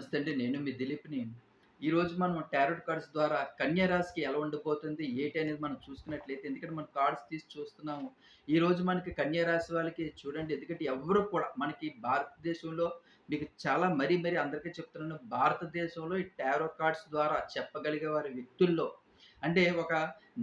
నమస్తే అండి నేను మీ దిలీప్ని ఈరోజు మనం టారోట్ కార్డ్స్ ద్వారా కన్యా రాశికి ఎలా ఉండిపోతుంది ఏంటి అనేది మనం చూసుకున్నట్లయితే ఎందుకంటే మనం కార్డ్స్ తీసి చూస్తున్నాము. ఈరోజు మనకి కన్యా రాశి వాళ్ళకి చూడండి ఎందుకంటే ఎవరు కూడా మనకి భారతదేశంలో మీకు చాలా మరీ మరీ అందరికీ చెప్తున్నాను భారతదేశంలో ఈ టారో కార్డ్స్ ద్వారా చెప్పగలిగే వారి వ్యక్తుల్లో అంటే ఒక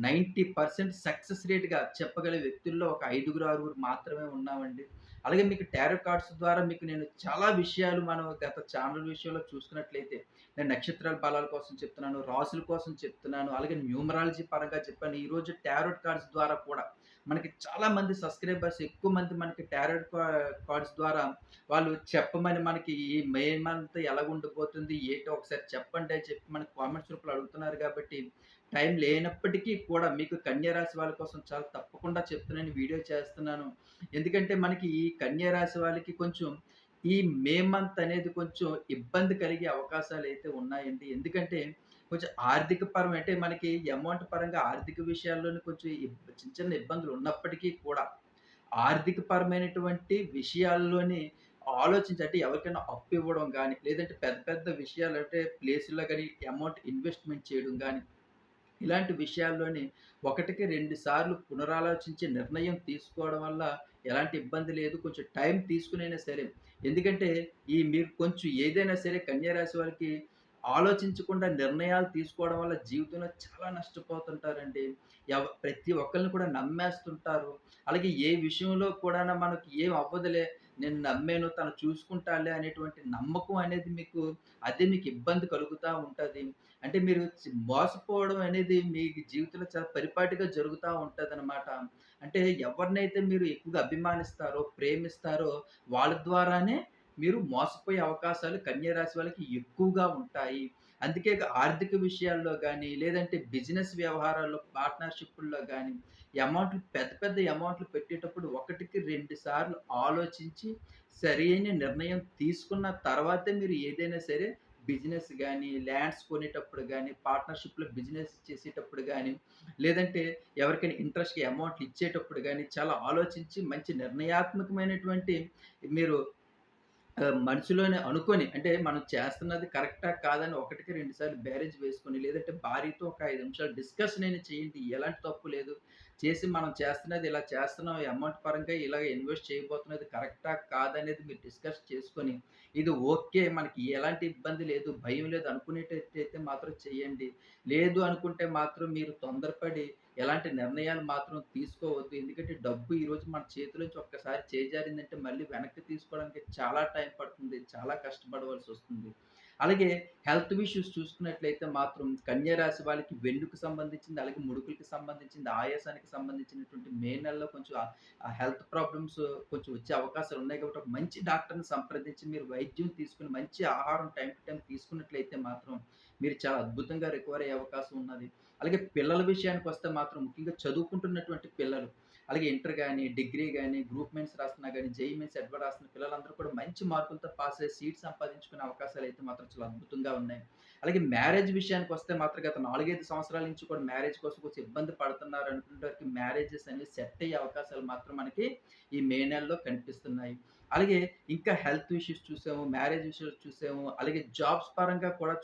నైంటీ పర్సెంట్ సక్సెస్ రేట్గా చెప్పగలిగే వ్యక్తుల్లో ఒక ఐదుగురు ఆరుగురు మాత్రమే ఉన్నామండి. అలాగే మీకు టారో కార్డ్స్ ద్వారా మీకు నేను చాలా విషయాలు మనం గత ఛానల్ విషయంలో చూసుకున్నట్లయితే నేను నక్షత్రాల బలాల కోసం చెప్తున్నాను రాసుల కోసం చెప్తున్నాను అలాగే న్యూమరాలజీ పరంగా చెప్పాను. ఈరోజు టారో కార్డ్స్ ద్వారా కూడా మనకి చాలా మంది సబ్స్క్రైబర్స్ ఎక్కువ మంది మనకి టారోట్ కార్డ్స్ ద్వారా వాళ్ళు చెప్పమని మనకి ఈ మే మంత్ ఎలా ఉండిపోతుంది ఏంటో ఒకసారి చెప్పండి అని చెప్పి మనకి కామెంట్స్ రూపంలో అడుగుతున్నారు కాబట్టి టైం లేనప్పటికీ కూడా మీకు కన్యారాశి వాళ్ళ కోసం చాలా తప్పకుండా చెప్తున్నాను వీడియో చేస్తున్నాను. ఎందుకంటే మనకి ఈ కన్యారాశి వాళ్ళకి కొంచెం ఈ మే మంత్ అనేది కొంచెం ఇబ్బంది కలిగే అవకాశాలు అయితే ఉన్నాయండి. ఎందుకంటే కొంచెం ఆర్థిక పరం అంటే మనకి అమౌంట్ పరంగా ఆర్థిక విషయాల్లోనే కొంచెం చిన్న చిన్న ఇబ్బందులు ఉన్నప్పటికీ కూడా ఆర్థిక పరమైనటువంటి విషయాల్లోని ఆలోచించి అంటే ఎవరికైనా అప్పు ఇవ్వడం కానీ లేదంటే పెద్ద పెద్ద విషయాలు అంటే ప్లేసుల్లో కానీ అమౌంట్ ఇన్వెస్ట్మెంట్ చేయడం కానీ ఇలాంటి విషయాల్లోని ఒకటికి రెండు సార్లు పునరాలోచించి నిర్ణయం తీసుకోవడం వల్ల ఎలాంటి ఇబ్బంది లేదు. కొంచెం టైం తీసుకునైనా సరే. ఎందుకంటే ఈ మీరు కొంచెం ఏదైనా సరే కన్యారాశి వారికి ఆలోచించకుండా నిర్ణయాలు తీసుకోవడం వల్ల జీవితంలో చాలా నష్టపోతుంటారండి. ఎవ ప్రతి ఒక్కరిని కూడా నమ్మేస్తుంటారు. అలాగే ఏ విషయంలో కూడా మనకి ఏం అవ్వదులే నేను నమ్మాను తను చూసుకుంటాలే అనేటువంటి నమ్మకం అనేది మీకు అదే మీకు ఇబ్బంది కలుగుతూ ఉంటుంది. అంటే మీరు మోసపోవడం అనేది మీ జీవితంలో చాలా పరిపాటిగా జరుగుతూ ఉంటుంది అంటే ఎవరినైతే మీరు ఎక్కువగా అభిమానిస్తారో ప్రేమిస్తారో వాళ్ళ ద్వారానే మీరు మోసపోయే అవకాశాలు కన్యరాశి వాళ్ళకి ఎక్కువగా ఉంటాయి. అందుకే ఆర్థిక విషయాల్లో కానీ లేదంటే బిజినెస్ వ్యవహారాల్లో పార్ట్నర్షిప్ల్లో కానీ అమౌంట్లు పెద్ద పెద్ద అమౌంట్లు పెట్టేటప్పుడు ఒకటికి రెండు సార్లు ఆలోచించి సరైన నిర్ణయం తీసుకున్న తర్వాతే మీరు ఏదైనా సరే బిజినెస్ కానీ ల్యాండ్స్ కొనేటప్పుడు కానీ పార్ట్నర్షిప్లో బిజినెస్ చేసేటప్పుడు కానీ లేదంటే ఎవరికైనా ఇంట్రెస్ట్కి అమౌంట్లు ఇచ్చేటప్పుడు కానీ చాలా ఆలోచించి మంచి నిర్ణయాత్మకమైనటువంటి మీరు మనసులోనే అనుకొని అంటే మనం చేస్తున్నది కరెక్టా కాదని ఒకటికి రెండు సార్లు బ్యారేజ్ వేసుకొని లేదంటే భార్యతో ఒక ఐదు నిమిషాలు డిస్కషన్ అయినా చేయండి ఎలాంటి తప్పు లేదు. చేసి మనం చేస్తున్నది ఇలా చేస్తున్నాం అమౌంట్ పరంగా ఇలా ఇన్వెస్ట్ చేయబోతున్నది కరెక్టా కాదనేది మీరు డిస్కస్ చేసుకొని ఇది ఓకే మనకి ఎలాంటి ఇబ్బంది లేదు భయం లేదు అనుకునేటట్టయితే మాత్రం చేయండి. లేదు అనుకుంటే మాత్రం మీరు తొందరపడి ఎలాంటి నిర్ణయాలు మాత్రం తీసుకోవద్దు. ఎందుకంటే డబ్బు ఈరోజు మన చేతిలోంచి ఒక్కసారి చేజారిందంటే మళ్ళీ వెనక్కి తీసుకోవడానికి చాలా టైం పడుతుంది. చాలా కష్టపడవలసి వస్తుంది. అలాగే హెల్త్ ఇష్యూస్ చూసుకున్నట్లయితే మాత్రం కన్యా రాశి వాళ్ళకి వెన్నుకు సంబంధించింది అలాగే ముడుకులకి సంబంధించింది ఆయాసానికి సంబంధించినటువంటి మే నెలలో కొంచెం ఆ- హెల్త్ ప్రాబ్లమ్స్ కొంచెం వచ్చే అవకాశాలు ఉన్నాయి కాబట్టి ఒక మంచి డాక్టర్ని సంప్రదించి మీరు వైద్యం తీసుకుని మంచి ఆహారం టైం టు టైం తీసుకున్నట్లయితే మాత్రం మీరు చాలా అద్భుతంగా రికవర్ అయ్యే అవకాశం ఉన్నది. అలాగే పిల్లల విషయానికి వస్తే మాత్రం ముఖ్యంగా చదువుకుంటున్నటువంటి పిల్లలు అలాగే ఇంటర్ కానీ డిగ్రీ కానీ గ్రూప్ మెన్స్ రాస్తున్నా కానీ జేఈ మెన్స్ ఎడ్వర్ రాస్తున్న పిల్లలందరూ కూడా మంచి మార్కులతో పాస్ అయ్యి సీట్ సంపాదించుకునే అవకాశాలు అయితే మాత్రం చాలా అద్భుతంగా ఉన్నాయి. అలాగే మ్యారేజ్ విషయానికి వస్తే మాత్రం గత నాలుగైదు సంవత్సరాల నుంచి కూడా మ్యారేజ్ కోసం కొంచెం ఇబ్బంది పడుతున్నారు అనుకునే వారికి మ్యారేజెస్ అనేవి సెట్ అయ్యే అవకాశాలు మాత్రం మనకి ఈ మే నెలలో కనిపిస్తున్నాయి. అలాగే ఇంకా హెల్త్ ఇష్యూస్ చూసాము మ్యారేజ్ ఇష్యూస్ చూసాము అలాగే జాబ్స్ పరంగా కూడా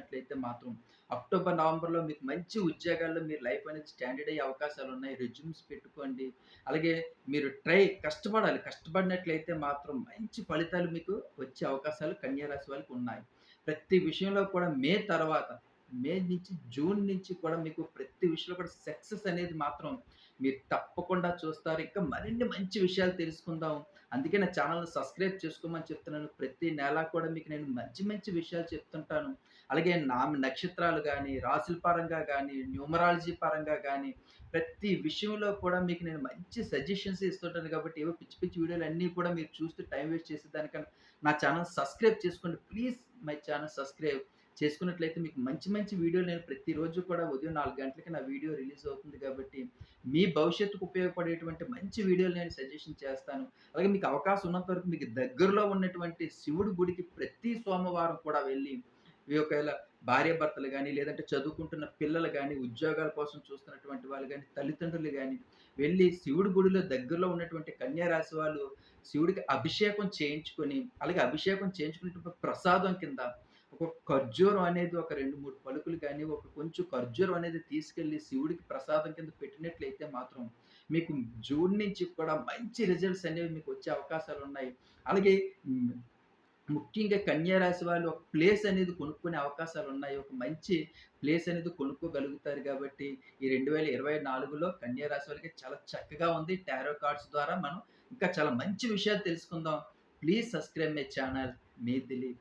చూసుకుంటున్నట్లయితే మాత్రం అక్టోబర్ నవంబర్లో మీకు మంచి ఉద్యోగాల్లో మీరు లైఫ్ అనేది స్టాండర్డ్ అయ్యే అవకాశాలు ఉన్నాయి. రెజ్యూమ్స్ పెట్టుకోండి. అలాగే మీరు ట్రై కష్టపడాలి. కష్టపడినట్లయితే మాత్రం మంచి ఫలితాలు మీకు వచ్చే అవకాశాలు కన్యారాశి వాళ్ళకి ఉన్నాయి. ప్రతి విషయంలో కూడా మే తర్వాత మే నుంచి జూన్ నుంచి కూడా మీకు ప్రతి విషయంలో కూడా సక్సెస్ అనేది మాత్రం మీరు తప్పకుండా చూస్తారు. ఇంకా మరిన్ని మంచి విషయాలు తెలుసుకుందాం. అందుకే నా ఛానల్ని సబ్స్క్రైబ్ చేసుకోమని చెప్తున్నాను. ప్రతి నెల కూడా మీకు నేను మంచి మంచి విషయాలు చెప్తుంటాను. అలాగే నా నక్షత్రాలు కానీ రాశుల పరంగా కానీ న్యూమరాలజీ పరంగా కానీ ప్రతి విషయంలో కూడా మీకు నేను మంచి సజెషన్స్ ఇస్తుంటాను కాబట్టి ఏవో పిచ్చి పిచ్చి వీడియోలు అన్నీ కూడా మీరు చూస్తూ టైం వేస్ట్ చేసే దానికన్నా నా ఛానల్ సబ్స్క్రైబ్ చేసుకోండి. Please my channel subscribe. చేసుకున్నట్లయితే మీకు మంచి మంచి వీడియోలు నేను ప్రతిరోజు కూడా ఉదయం నాలుగు గంటలకి నా వీడియో రిలీజ్ అవుతుంది కాబట్టి మీ భవిష్యత్తుకు ఉపయోగపడేటువంటి మంచి వీడియోలు నేను సజెషన్ చేస్తాను. అలాగే మీకు అవకాశం ఉన్నంత వరకు మీకు దగ్గరలో ఉన్నటువంటి శివుడి గుడికి ప్రతి సోమవారం కూడా వెళ్ళి ఒకవేళ భార్యాభర్తలు కానీ లేదంటే చదువుకుంటున్న పిల్లలు కానీ ఉద్యోగాల కోసం చూస్తున్నటువంటి వాళ్ళు కానీ తల్లిదండ్రులు కానీ వెళ్ళి శివుడి గుడిలో దగ్గరలో ఉన్నటువంటి కన్యా రాశి వాళ్ళు శివుడికి అభిషేకం చేయించుకొని, అలాగే అభిషేకం చేయించుకున్నటువంటి ప్రసాదం కింద ఒక ఖర్జూరం అనేది ఒక 2, 3 పలుకులు కానీ ఒక కొంచెం ఖర్జూరం అనేది తీసుకెళ్ళి శివుడికి ప్రసాదం కింద పెట్టినట్లయితే మాత్రం మీకు జూన్ నుంచి కూడా మంచి రిజల్ట్స్ అనేవి మీకు వచ్చే అవకాశాలు ఉన్నాయి అలాగే ముఖ్యంగా కన్యారాశి వాళ్ళు ఒక ప్లేస్ అనేది కొనుక్కునే అవకాశాలు ఉన్నాయి ఒక మంచి ప్లేస్ అనేది కొనుక్కోగలుగుతారు కాబట్టి ఈ రెండు వేల ఇరవై నాలుగులో కన్యారాశి వాళ్ళకి చాలా చక్కగా ఉంది. టారో కార్డ్స్ ద్వారా మనం ఇంకా చాలా మంచి విషయాలు తెలుసుకుందాం. Please subscribe my channel. Me Dilip.